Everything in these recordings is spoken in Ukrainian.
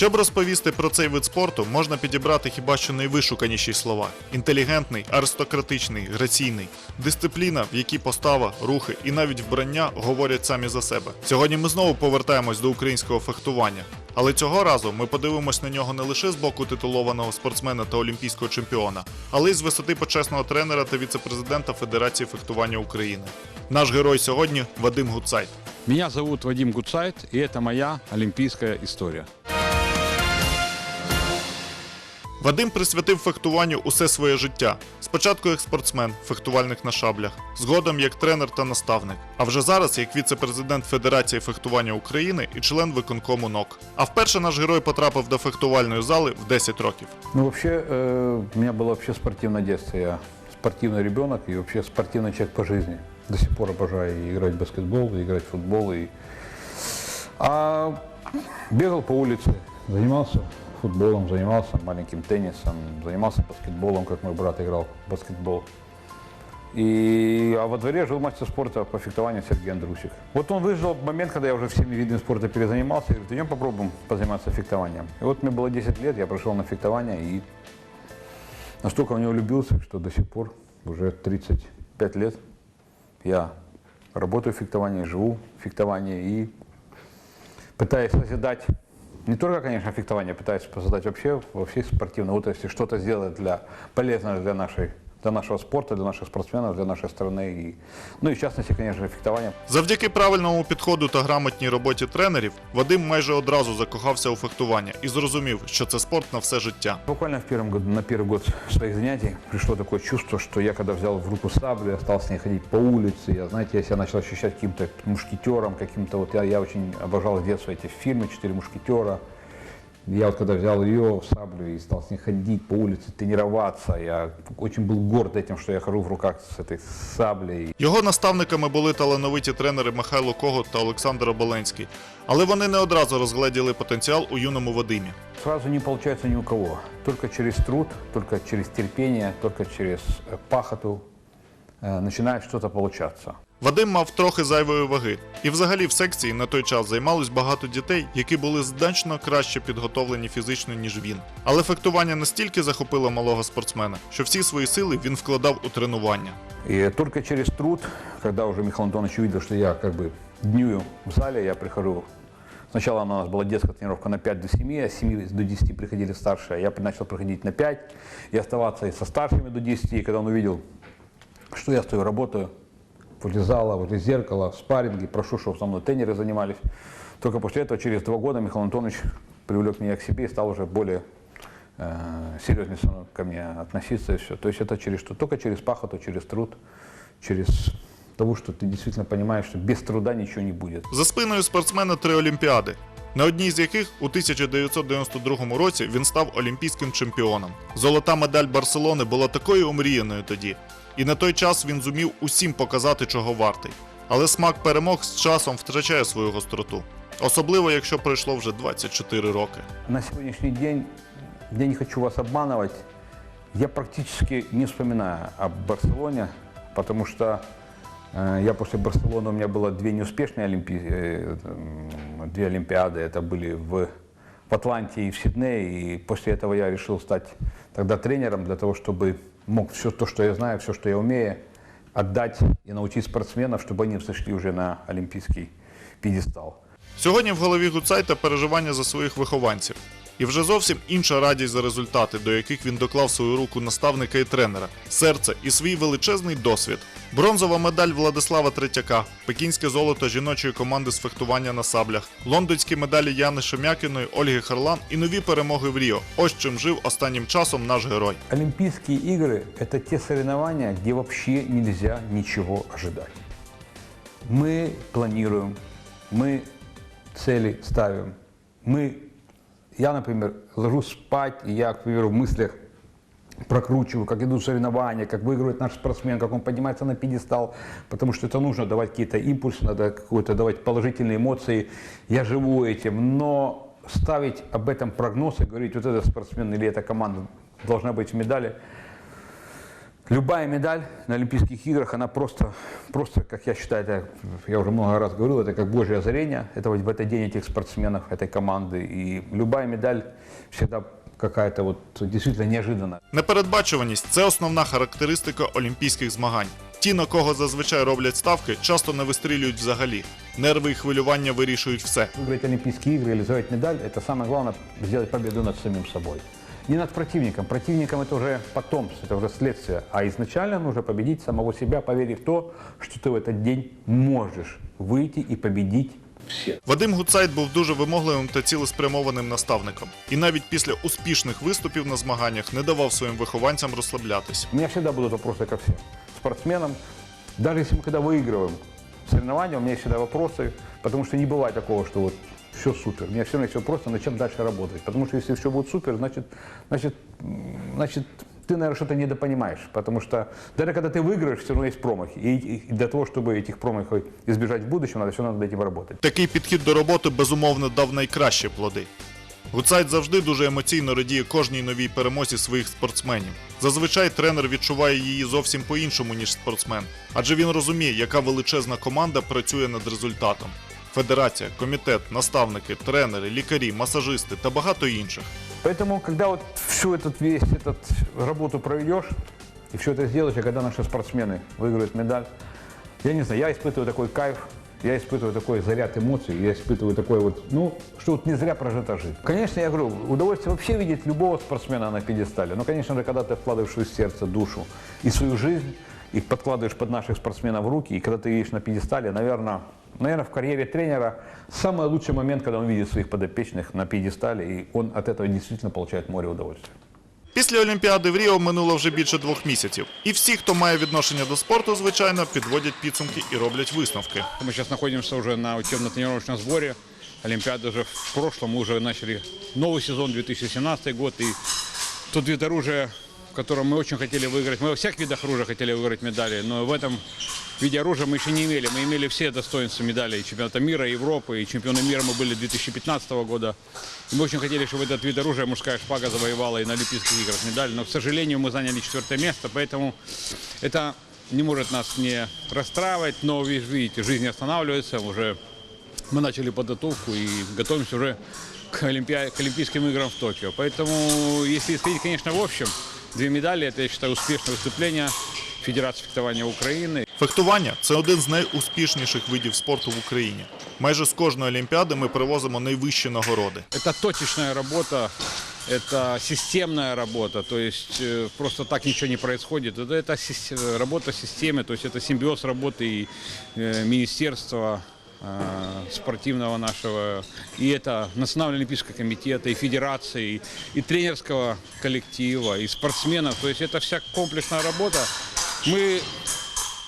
Щоб розповісти про цей вид спорту, можна підібрати хіба що найвишуканіші слова: інтелігентний, аристократичний, граційний, дисципліна, в якій постава, рухи і навіть вбрання говорять самі за себе. Сьогодні ми знову повертаємось до українського фехтування. Але цього разу ми подивимось на нього не лише з боку титулованого спортсмена та олімпійського чемпіона, але й з висоти почесного тренера та віцепрезидента Федерації фехтування України. Наш герой сьогодні Вадим Гуцайт. Меня зовут Вадим Гуцайт, и это моя олимпийская история. Вадим присвятив фехтуванню усе своє життя. Спочатку як спортсмен, фехтувальник на шаблях, згодом як тренер та наставник. А вже зараз як віце-президент Федерації фехтування України і член виконкому НОК. А вперше наш герой потрапив до фехтувальної зали в 10 років. Ну, вообще, э, у меня было вообще спортивное детство. Я спортивный ребенок и вообще спортивный человек по жизни. До сих пор обожаю и играть в баскетбол, и играть в футбол. И... А бегал по улице, занимался Футболом, занимался маленьким теннисом, занимался баскетболом, как мой брат играл в баскетбол. И, а во дворе жил мастер спорта по фехтованию Сергей Андрусик. Вот он выжил момент, когда я уже всеми видами спорта перезанимался, и говорит, идем попробуем позаниматься фехтованием. И вот мне было 10 лет, я прошел на фехтование и настолько в него влюбился, что до сих пор, уже 35 лет, я работаю в фехтовании, живу в фехтовании и пытаюсь созидать не только, конечно, фехтование, пытается создать вообще во всей спортивной отрасли что-то сделать для полезного для нашей для нашего спорта, для наших спортсменов, для нашей страны. И, ну и в частности, конечно, фехтование. Завдяки правильному підходу та грамотній роботі тренерів, Вадим майже одразу закохався у фехтування і зрозумів, що це спорт на все життя. Буквально в первом году, на первый год своих занятий пришло такое чувство, что я когда взял в руку саблю, я стал с ней ходить по улице, я, знаете, я себя начал ощущать каким-то мушкетером, каким-то вот, я, я очень обожал с детства эти фильмы «Четыре мушкетера». Я вот когда взял ее, саблю, и стал с ней ходить по улице, тренироваться, я очень был горд этим, что я хожу в руках с этой саблей. Його наставниками були талановиті тренери Михайло Когут та Олександр Оболенський, але вони не одразу розгледіли потенціал у юному Вадимі. Сразу не получается ни у кого. Только через труд, только через терпение, только через э, пахоту э, начинает что-то получаться. Вадим мав трохи зайвої ваги, і взагалі в секції на той час займалось багато дітей, які були значно краще підготовлені фізично, ніж він. Але фехтування настільки захопило малого спортсмена, що всі свої сили він вкладав у тренування. И только через труд, когда уже Михаил Антонович увидел, что я как бы днюю в зале, я прихожу. Сначала у нас была детская тренировка на 5 до 7, а с 7 до 10 приходили старшие. Я начал приходить на 5 и оставаться и со старшими до 10. И когда он увидел, что я стою, работаю возле зала, возле зеркала, в спарринге, прошу, чтобы со мной тренеры занимались. Только после этого, через два года, Михаил Антонович привлек меня к себе и стал уже более э, серьезнее со мной ко мне относиться и все. То есть это через что? Только через пахоту, через труд, через того, что ты действительно понимаешь, что без труда ничего не будет. За спиною спортсмена три олімпіади, на одній з яких у 1992 році він став олімпійським чемпіоном. Золота медаль Барселони була такою омріяною тоді, і на той час він зумів усім показати, чого вартий. Але смак перемог з часом втрачає свою гостроту, особливо якщо пройшло вже 24 роки. На сегодняшний день, я не хочу вас обманывать, я практически не вспоминаю об Барселоне, потому что э, я после Барселоны, у меня было две неуспешные олимпи... э, м, две Олимпиады, это были в, в Атланте и в Сиднее, и после этого я решил стать тогда тренером для того, чтобы мог все то, что я знаю, все, что я умею, отдать и научить спортсменов, чтобы они взошли уже на олимпийский пьедестал. Сьогодні в голові Гуцайта переживання за своїх вихованців. І вже зовсім інша радість за результати, до яких він доклав свою руку наставника і тренера, серце і свій величезний досвід. Бронзова медаль Владислава Третяка, пекінське золото жіночої команди з фехтування на саблях, лондонські медалі Яни Шем'якіної, Ольги Харлан і нові перемоги в Ріо. Ось чим жив останнім часом наш герой. Олимпийские игры – это те соревнования, где вообще нельзя ничего ожидать. Мы планируем, мы цели ставим. Мы, я, например, ложусь спать, и я, к примеру, в мыслях прокручиваю, как идут соревнования, как выигрывает наш спортсмен, как он поднимается на пьедестал, потому что это нужно давать какие-то импульсы, надо какую-то давать положительные эмоции. Я живу этим, но ставить об этом прогноз и говорить, вот этот спортсмен или эта команда должна быть в медали, Любая медаль на Олимпийских играх, она просто, просто, как я считаю, это, я уже много раз говорил, это как божье озарение этого, в этот день этих спортсменов, этой команды. И любая медаль всегда какая-то вот действительно неожиданная. Непередбачуваність це основна характеристика олімпійських змагань. Ті, на кого зазвичай роблять ставки, часто не вистрілюють взагалі. Нерви і хвилювання вирішують все. Выиграть Олимпийские игры или завоевать медаль, это самое главное, сделать победу над самим собой. Не над противником. Противником это уже потом, это уже следствие. А изначально нужно победить самого себя, поверив в то, что ты в этот день можешь выйти и победить всех. Вадим Гуцайт був дуже вимогливим та цілеспрямованим наставником. І навіть після успішних виступів на змаганнях не давав своїм вихованцям розслаблятись. У меня всегда будут вопросы ко всем спортсменам. Даже если мы когда выигрываем соревнования, у меня есть всегда вопросы, потому что не бывает такого, что вот все супер. У меня все равно есть вопросы, над чем дальше работать. Потому что если все будет супер, значит, значит, м, значит ты, наверное, что-то недопонимаешь. Потому что даже когда ты выиграешь, все равно есть промахи. И, и для того, чтобы этих промахов избежать в будущем, надо все равно над этим работать. Такий підхід до роботи безумовно дав найкращі плоди. Гуцайт завжди дуже емоційно радіє кожній новій перемозі своїх спортсменів. Зазвичай тренер відчуває її зовсім по-іншому, ніж спортсмен, адже він розуміє, яка величезна команда працює над результатом. Федерація, комітет, наставники, тренери, лікарі, масажисти та багато інших. Поэтому, когда вот всю этот весь этот работу проведешь и все это сделаешь, и когда наши спортсмены выиграют медаль, я не знаю, я испытываю такой кайф, я испытываю такой заряд эмоций, я испытываю такой вот, ну, что вот не зря прожита жизнь. Конечно, я говорю, удовольствие вообще видеть любого спортсмена на пьедестале. Но, конечно же, когда ты вкладываешь в свое сердце, душу и свою жизнь, и подкладываешь под наших спортсменов в руки, и когда ты видишь на пьедестале, наверное, наверное, в карьере тренера самый лучший момент, когда он видит своих подопечных на пьедестале, и он от этого действительно получает море удовольствия. Після Олімпіади в Ріо минуло вже більше двох місяців. І всі, хто має відношення до спорту, звичайно, підводять підсумки і роблять висновки. Мы сейчас находимся уже на учебно-тренировочном сборе. Олимпиада уже в прошлом, мы уже начали новый сезон 2017 год. И тот вид оружия, в котором мы очень хотели выиграть. Мы во всех видах оружия хотели выиграть медали, но в этом виде оружия мы еще не имели. Мы имели все достоинства медалей чемпионата мира, Европы, и чемпионы мира мы были 2015 года. И мы очень хотели, чтобы этот вид оружия, мужская шпага, завоевала и на Олимпийских играх медаль. Но, к сожалению, мы заняли четвертое место, поэтому это не может нас не расстраивать. Но, ви- видите, жизнь останавливается. Уже мы начали подготовку и готовимся уже к, Олимпиа- к Олимпийским играм в Токио. Поэтому, если исходить, конечно, в общем, две медали, это, я считаю, успешное выступление Федерации фехтования Украины. Фехтування це один з найуспішніших видів спорту в Україні. Майже з кожної олімпіади ми привозимо найвищі нагороди. Это точечная работа, это системная работа, то есть э, просто так ничего не происходит. Это, это сис- э, работа системы, то есть это симбиоз работы и э, министерства э, спортивного нашего, и это Национального олимпийского комитета, и федерации, и, и тренерского коллектива, и спортсменов. То есть это вся комплексная работа. Мы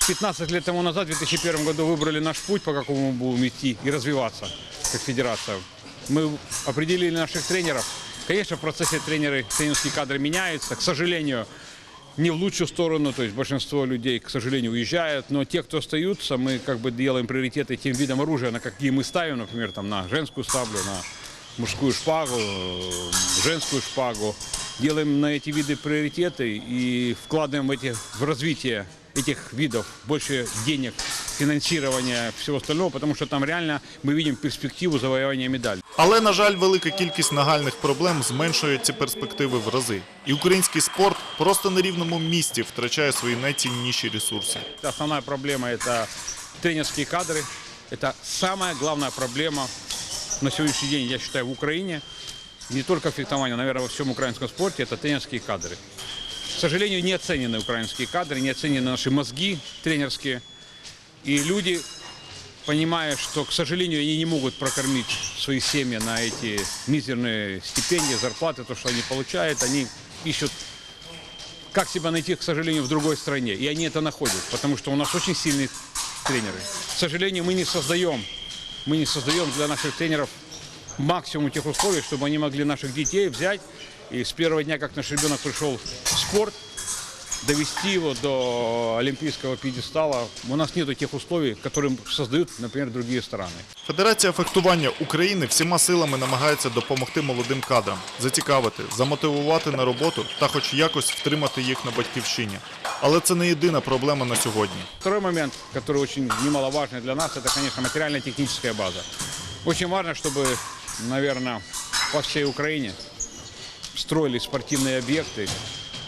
15 лет тому назад, в 2001 году, выбрали наш путь, по какому мы будем идти и развиваться как федерация. Мы определили наших тренеров. Конечно, в процессе тренеры, тренерские кадры меняются. К сожалению, не в лучшую сторону, то есть большинство людей, к сожалению, уезжают, но те, кто остаются, мы как бы делаем приоритеты тем видам оружия, на какие мы ставим, например, там, на женскую саблю, на мужскую шпагу, э, женскую шпагу. Делаем на эти виды приоритеты и вкладываем в, эти, в развитие этих видов больше денег, финансирования, всего остального, потому что там реально мы видим перспективу завоевания медалей. Але, на жаль, велика кількість нагальних проблем зменшує ці перспективи в рази. І український спорт просто на рівному місці втрачає свої найцінніші ресурси. Основная проблема – это тренерские кадры. Это самая главная проблема на сегодняшний день, я считаю, в Украине. Не только в фехтовании, наверное, во всем украинском спорте – это тренерские кадры. К сожалению, не оценены украинские кадры, не оценены наши мозги тренерские. И люди, понимая, что, к сожалению, они не могут прокормить свои семьи на эти мизерные стипендии, зарплаты, то, что они получают, они ищут как себя найти, к сожалению, в другой стране. И они это находят, потому что у нас очень сильные тренеры. К сожалению, мы не создаем, мы не создаем для наших тренеров максимум тех условий, чтобы они могли наших детей взять и с первого дня, как наш ребенок пришел в спорт, довести его до олимпийского пьедестала. У нас нет тех условий, которые создают, например, другие страны. Федерація фехтування України всіма силами намагається допомогти молодим кадрам, зацікавити, замотивувати на роботу та хоч якось втримати їх на батьківщині. Але це не єдина проблема на сьогодні. Второй момент, который очень немаловажный для нас, это, конечно, материально-техническая база. Очень важно, чтобы, наверное, по всей Украине строились спортивные объекты,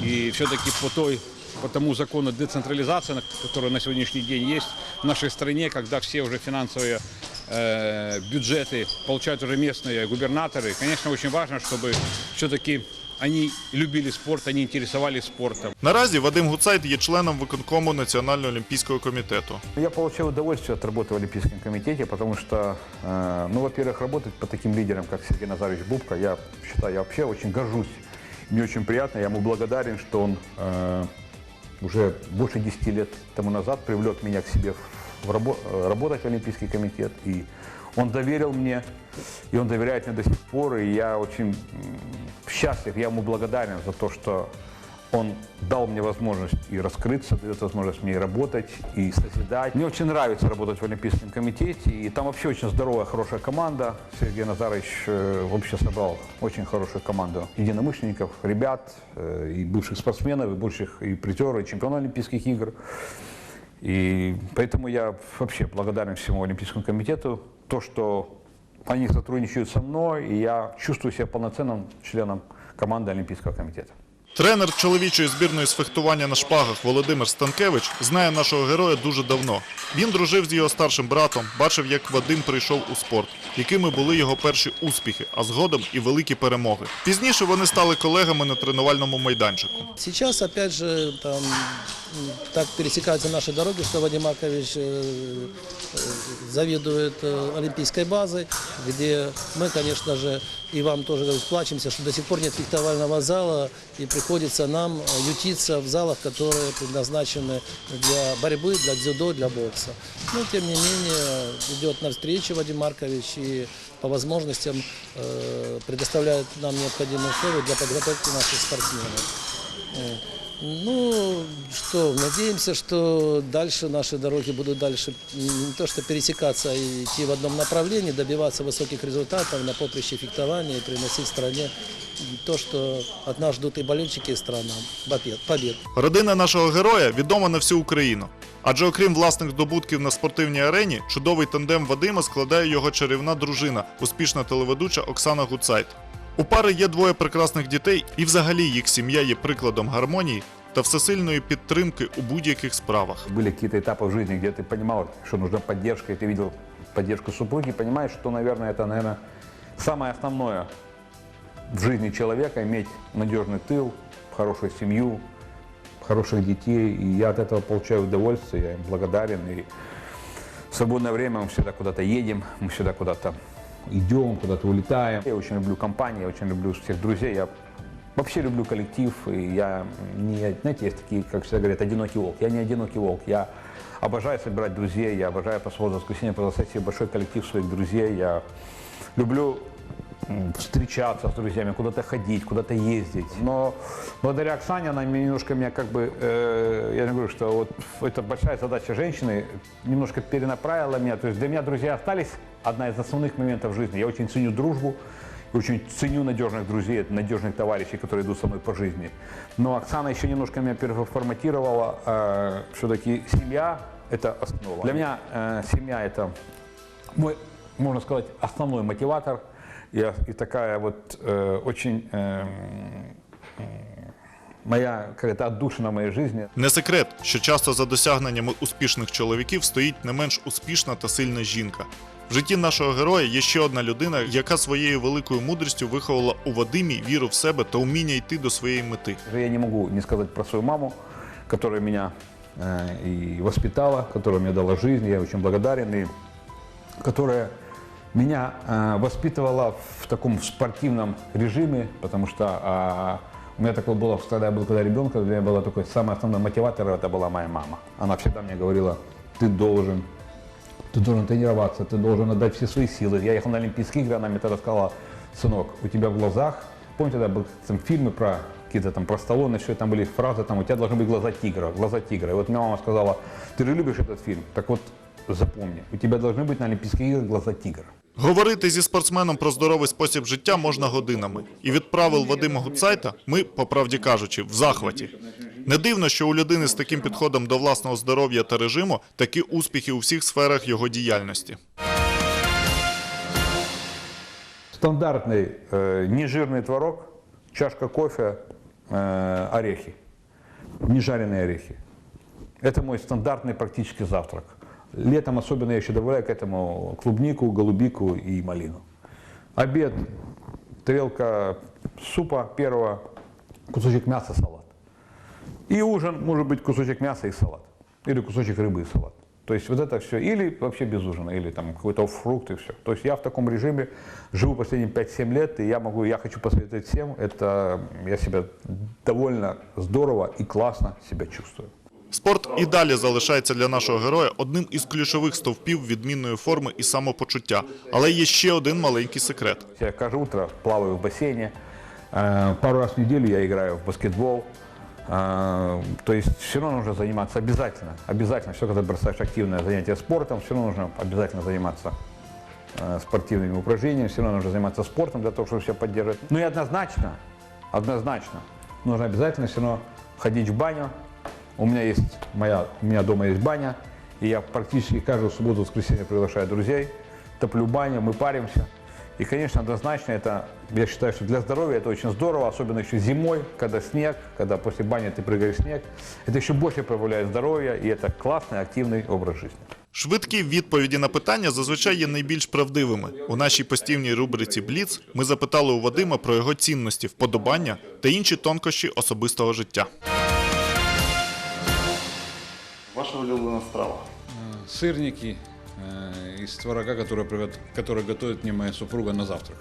и все-таки по той по тому закону децентрализации, на- который на сегодняшний день есть в нашей стране, когда все уже финансовые э, бюджеты получают уже местные губернаторы, конечно, очень важно, чтобы все-таки они любили спорт, они интересовались спортом. Наразі Вадим Гуцайт є членом виконкому Національного олімпійського комітету. Я получаю удовольствие от работы в Олимпийском комитете, потому что, э, ну, во-первых, работать по таким лидерам, как Сергей Назарович Бубка, я считаю, я вообще очень горжусь. Мне очень приятно, я ему благодарен, что он э, уже больше 10 лет тому назад привлек меня к себе в рабо- э, работать в Олимпийский комитет. И Он доверил мне, и он доверяет мне до сих пор, и я очень счастлив, я ему благодарен за то, что он дал мне возможность и раскрыться, дает возможность мне и работать, и созидать. Мне очень нравится работать в Олимпийском комитете, и там вообще очень здоровая, хорошая команда. Сергей Назарович э, вообще собрал очень хорошую команду единомышленников, ребят, э, и бывших спортсменов, и бывших и призеров, и чемпионов Олимпийских игр. И поэтому я вообще благодарен всему Олимпийскому комитету, то, что они сотрудничают со мной, и я чувствую себя полноценным членом команды Олимпийского комитета. Тренер чоловічої збірної з фехтування на шпагах Володимир Станкевич знає нашого героя дуже давно. Він дружив з його старшим братом, бачив, як Вадим прийшов у спорт, якими були його перші успіхи, а згодом і великі перемоги. Пізніше вони стали колегами на тренувальному майданчику. Сейчас, опять же, там так пересекаются наши дороги, что Вадим Маркович э, э, заведует э, олимпийской базой, где мы, конечно же, и вам тоже плачемся, что до сих пор нет фехтовального зала, и приходится нам ютиться в залах, которые предназначены для борьбы, для дзюдо, для бокса. Но, тем не менее, идет навстречу Вадим Маркович и по возможностям предоставляет нам необходимые условия для подготовки наших спортсменов. Ну, что, надеемся, что дальше наши дороги будут дальше не то что пересекаться и идти в одном направлении, добиваться высоких результатов на поприще фехтования и приносить стране то, что от нас ждут и болельщики, и страна. Побед. Родина нашого героя відома на всю Україну. Адже окрім власних здобутків на спортивній арені, чудовий тандем Вадима складає його чарівна дружина, успішна телеведуча Оксана Гуцайт. У пари є двоє прекрасних дітей, і взагалі їх сім'я є прикладом гармонії та всесильної підтримки у будь-яких справах. Были какие-то этапы в жизни, где ты понимал, что нужна поддержка, и ты видел поддержку супруги, понимаешь, что, наверное, это, наверное, самое основное в жизни человека, иметь надежный тыл, хорошую семью, хороших детей. И я от этого получаю удовольствие, я им благодарен. И в свободное время мы всегда куда-то едем, мы всегда куда-то идем, куда-то улетаем. Я очень люблю компанию, я очень люблю всех друзей. Я вообще люблю коллектив. И я не, знаете, есть такие, как всегда говорят, одинокий волк. Я не одинокий волк. Я обожаю собирать друзей, я обожаю по субботу, воскресенье по себе большой коллектив своих друзей. Я люблю встречаться с друзьями, куда-то ходить, куда-то ездить. Но благодаря Оксане она мне немножко меня как бы, э, я не говорю, что вот это большая задача женщины, немножко перенаправила меня. То есть для меня друзья остались одна из основных моментов в жизни. Я очень ценю дружбу, и очень ценю надежных друзей, надежных товарищей, которые идут со мной по жизни. Но Оксана еще немножко меня переформатировала. Э, все-таки семья – это основа. Для меня э, семья – это мой, можно сказать, основной мотиватор и, и такая вот э, очень э, э, моя какая-то отдушина моей жизни. Не секрет, що часто за досягненнями успішних чоловіків стоїть не менш успішна та сильна жінка. В житті нашого героя є ще одна людина, яка своєю великою мудрістю виховала у Вадимі віру в себе та вміння йти до своєї мети. Я не могу не сказать про свою маму, которая меня э, и воспитала, которая мне дала жизнь, я очень благодарен, и которая меня э, воспитывала в таком спортивном режиме, потому что а, у меня такое было, когда я был когда ребенком, у меня было такой самый основной мотиватор, это была моя мама. Она всегда мне говорила, ты должен, ты должен тренироваться, ты должен отдать все свои силы. Я ехал на Олимпийские игры, она мне тогда сказала, сынок, у тебя в глазах, помните, тогда был там фильмы про какие-то там простолоны, все там были фразы, там у тебя должны быть глаза тигра, глаза тигра. И вот мне мама сказала, ты же любишь этот фильм, так вот запомни, у тебя должны быть на Олимпийских играх глаза тигра. Говорити зі спортсменом про здоровий спосіб життя можна годинами. І від правил Вадима Гуцайта ми, по правді кажучи, в захваті. Не дивно, що у людини з таким підходом до власного здоров'я та режиму такі успіхи у всіх сферах його діяльності. Стандартный э, нежирный творог, чашка кофе, э, орехи, нежаренные орехи. Это мой стандартный практически завтрак. Летом особенно я еще добавляю к этому клубнику, голубику и малину. Обед, тарелка супа первого, кусочек мяса, салат. И ужин может быть кусочек мяса и салат. Или кусочек рыбы и салат. То есть вот это все. Или вообще без ужина, или там какой-то фрукт и все. То есть я в таком режиме живу последние 5-7 лет, и я могу, я хочу посоветовать всем, это я себя довольно здорово и классно себя чувствую. Спорт і далі залишається для нашого героя одним із ключових стовпів відмінної форми і самопочуття. Але є ще один маленький секрет. Я каждое утро плаваю в бассейне, э, пару раз в неделю я играю в баскетбол. Э, То есть все равно нужно заниматься обязательно. Обязательно, все, когда бросаешь активное занятие спортом, все равно нужно обязательно заниматься э, спортивными упражнениями, все равно нужно заниматься спортом для того, чтобы себя поддерживать. Ну и однозначно, однозначно, нужно обязательно все равно ходить в баню. У меня есть моя, у меня дома есть баня, и я практически каждую субботу, воскресенье приглашаю друзей, топлю баню, мы паримся. И, конечно, однозначно это, я считаю, что для здоровья это очень здорово, особенно еще зимой, когда снег, когда после бани ты прыгаешь в снег. Это еще больше проявляет здоровье, и это классный, активный образ жизни. Швидкі відповіді на питання зазвичай є найбільш правдивими. У нашій постійній рубриці Бліц ми запитали у Вадима про його цінності, вподобання та інші тонкощі особистого життя. Ваша улюблена страва. Сырники э, из творога, который, привет- который готовит мне моя супруга на завтрак.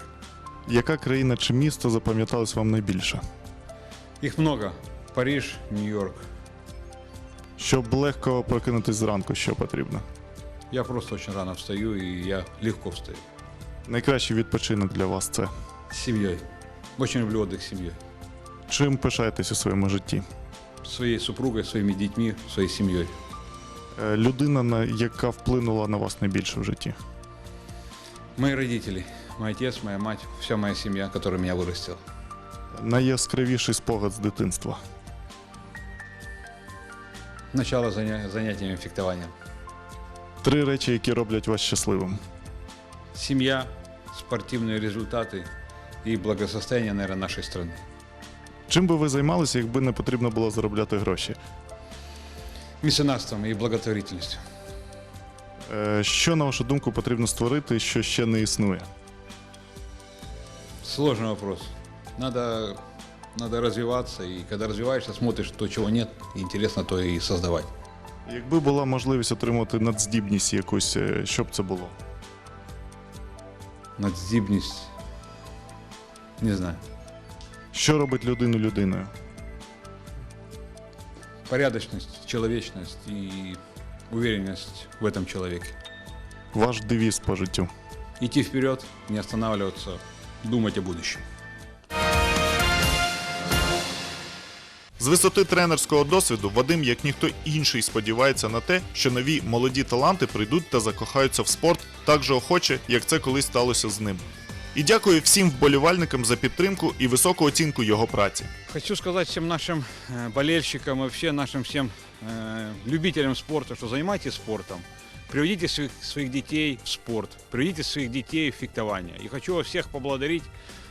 Яка країна чи місто запам'яталось вам найбільше? Их много. Париж, Нью-Йорк. Щоб легко прокинутись зранку, що потрібно? Я просто очень рано встаю, и я легко встаю. Найкращий відпочинок для вас це. С семьей. Очень люблю отдых с семьей. Чим пишаєтесь у своєму житті? Своей супругой, своими детьми, своей семьей. Е, Людина, на- яка вплинула на вас найбільше в житті. Мои родители, мой отец, моя мать, вся моя семья, которая меня вырастила. Найяскравіший спогад з дитинства. Начало заня- занятиями фехтованием. Три речі, які роблять вас щасливим. Семья, спортивные результаты и благосостояние, наверное, нашей страны. Чим би ви займалися, якби не потрібно було заробляти гроші? Меценатством и благотворительностью. Е, Що, на вашу думку, потрібно створити, що ще не існує? Сложный вопрос. Надо, надо развиваться, и когда развиваешься, смотришь то, чего нет, и интересно то и создавать. Якби була можливість отримати надздібність якусь, е, що б це було? Надздибность. Не знаю. Що робить людину людиною? Порядочность, человечность и уверенность в этом человеке. Ваш девіз по життю. Идти вперед, не останавливаться, думать о будущем. З висоти тренерського досвіду Вадим, як ніхто інший, сподівається на те, що нові молоді таланти прийдуть та закохаються в спорт так же охоче, як це колись сталося з ним І дякую всім вболівальникам за підтримку і високу оцінку його праці. Хочу сказать всем нашим э, болельщикам и вообще нашим всем э, любителям спорта, что занимайтесь спортом. Приведите своих, своих детей в спорт, приведите своих детей в фехтование. И хочу вас всех поблагодарить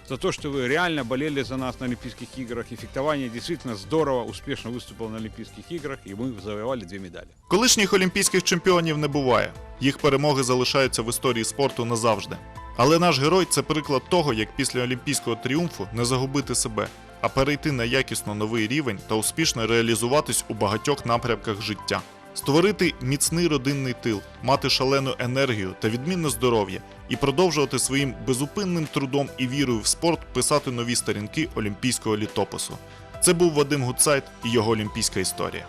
за то, что вы реально болели за нас на Олимпийских играх. И фехтование действительно здорово, успешно выступило на Олимпийских играх, и мы завоевали две медали. Колишніх олімпійських чемпіонів не буває. Їх перемоги залишаються в історії спорту назавжди. Але наш герой це приклад того, як після олімпійського тріумфу не загубити себе, а перейти на якісно новий рівень та успішно реалізуватись у багатьох напрямках життя. Створити міцний родинний тил, мати шалену енергію та відмінне здоров'я і продовжувати своїм безупинним трудом і вірою в спорт писати нові сторінки олімпійського літопису. Це був Вадим Гуцайт і його олімпійська історія.